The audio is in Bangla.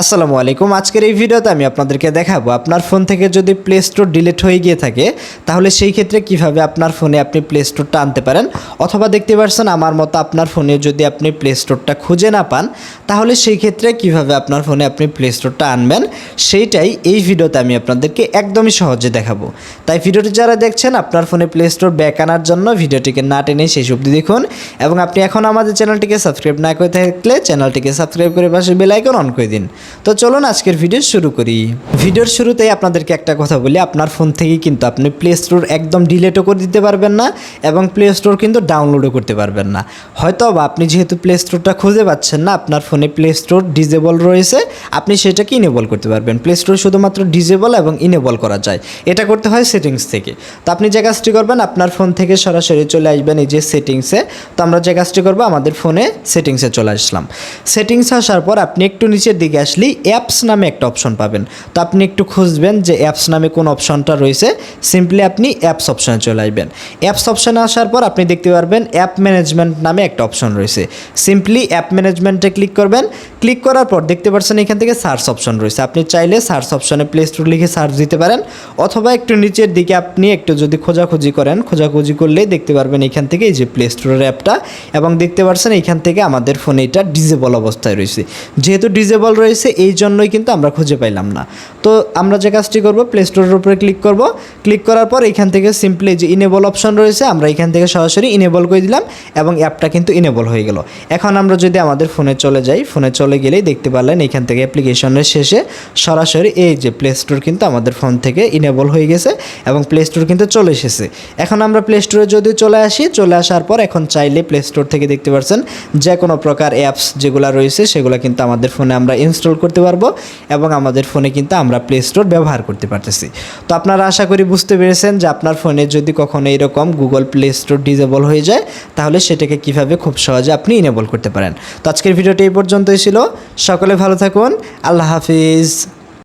আসসালামু আলাইকুম। আজকের এই ভিডিওতে আমি আপনাদেরকে দেখাবো, আপনার ফোন থেকে যদি প্লে স্টোর ডিলিট হয়ে গিয়ে থাকে, তাহলে সেই ক্ষেত্রে কীভাবে আপনার ফোনে আপনি প্লে স্টোরটা আনতে পারেন? অথবা দেখতে পাচ্ছেন আমার মতো আপনার ফোনে যদি আপনি প্লে স্টোরটা খুঁজে না পান, তাহলে সেই ক্ষেত্রে কীভাবে আপনার ফোনে আপনি প্লে স্টোরটা আনবেন, সেইটাই এই ভিডিওতে আমি আপনাদেরকে একদমই সহজে দেখাবো। তাই ভিডিওটি যারা দেখছেন, আপনার ফোনে প্লে স্টোর ব্যাক আনার জন্য ভিডিওটিকে না টেনে সেই অবধি দেখুন এবং আপনি এখন আমাদের চ্যানেলটিকে সাবস্ক্রাইব না করে থাকলে চ্যানেলটিকে সাবস্ক্রাইব করে পাশে বেল আইকন অন করে দিন। তো চলুন আজকের ভিডিও শুরু করি। ভিডিওর শুরুতেই আপনাদেরকে একটা কথা বলি, আপনার ফোন থেকেই কিন্তু আপনি প্লে স্টোর একদম ডিলেটও করে দিতে পারবেন না এবং প্লে স্টোর কিন্তু ডাউনলোডও করতে পারবেন না। হয়তো বা আপনি যেহেতু প্লে স্টোরটা খুঁজে পাচ্ছেন না, আপনার ফোনে প্লে স্টোর ডিজেবল রয়েছে, আপনি সেটাকে ইনেবল করতে পারবেন। প্লে স্টোর শুধুমাত্র ডিজেবল এবং ইনেবল করা যায়। এটা করতে হয় সেটিংস থেকে। তো আপনি যে কাজটি করবেন, আপনার ফোন থেকে সরাসরি চলে আসবেন এই যে সেটিংসে তো আমরা যে কাজটি করব, আমাদের ফোনে সেটিংসে চলে আসলাম। সেটিংস আসার পর আপনি একটু নিচের দিকে আসলেই অ্যাপস নামে একটা অপশন পাবেন। তো আপনি একটু খুঁজবেন যে অ্যাপস নামে কোন অপশনটা রয়েছে। সিম্পলি আপনি অ্যাপস অপশনে চলে আসবেন। অ্যাপস অপশনে আসার পর আপনি দেখতে পারবেন অ্যাপ ম্যানেজমেন্ট নামে একটা অপশন রয়েছে। সিম্পলি অ্যাপ ম্যানেজমেন্টে ক্লিক করবেন। ক্লিক করার পর দেখতে পাচ্ছেন এখান থেকে সার্চ অপশন রয়েছে। আপনি চাইলে সার্চ অপশনে প্লে স্টোর লিখে সার্চ দিতে পারেন। অথবা একটু নিচের দিকে আপনি একটু যদি খোঁজাখুঁজি করেন, খোঁজাখুঁজি করলেই দেখতে পারবেন এখান থেকে এই যে প্লে স্টোরের অ্যাপটা এবং দেখতে পাচ্ছেন এখান থেকে আমাদের ফোনে এটা ডিজেবল অবস্থায় রয়েছে। যেহেতু ডিজেবল রয়েছে এই জন্যই কিন্তু আমরা খুঁজে পাইলাম না। তো আমরা যে কাজটি করব প্লে স্টোরের উপরে ক্লিক করব। ক্লিক করার পর এখান থেকে সিম্পলি যে ইনেবল অপশন রয়েছে, আমরা এখান থেকে সরাসরি ইনেবল করে দিলাম এবং অ্যাপটা কিন্তু ইনেবল হয়ে গেল। এখন আমরা যদি আমাদের ফোনে চলে যাই, ফোনে চলে গেলেই দেখতে পারলেন এখান থেকে অ্যাপ্লিকেশনের শেষে সরাসরি এই যে প্লে স্টোর কিন্তু আমাদের ফোন থেকে ইনেবল হয়ে গেছে এবং প্লে স্টোর কিন্তু চলে এসেছে। এখন আমরা প্লে স্টোরে যদি চলে আসি, চলে আসার পর এখন চাইলে প্লে স্টোর থেকে দেখতে পাচ্ছেন যে কোনো প্রকার অ্যাপস যেগুলো রয়েছে, সেগুলো কিন্তু আমাদের ফোনে আমরা ইনস্টল করতে পারব এবং আমাদের ফোনে কিন্তু আমরা প্লে স্টোর ব্যবহার করতে পারতেছি। তো আপনারা আশা করি বুঝতে পেরেছেন যে আপনার ফোনে যদি কখনো এরকম গুগল প্লে স্টোর ডিজেবল হয়ে যায়, তাহলে সেটাকে কীভাবে খুব সহজে আপনি ইনেবল করতে পারেন। তো আজকের ভিডিওটি এই পর্যন্তই ছিল। সকলে ভালো থাকুন। আল্লাহ হাফিজ।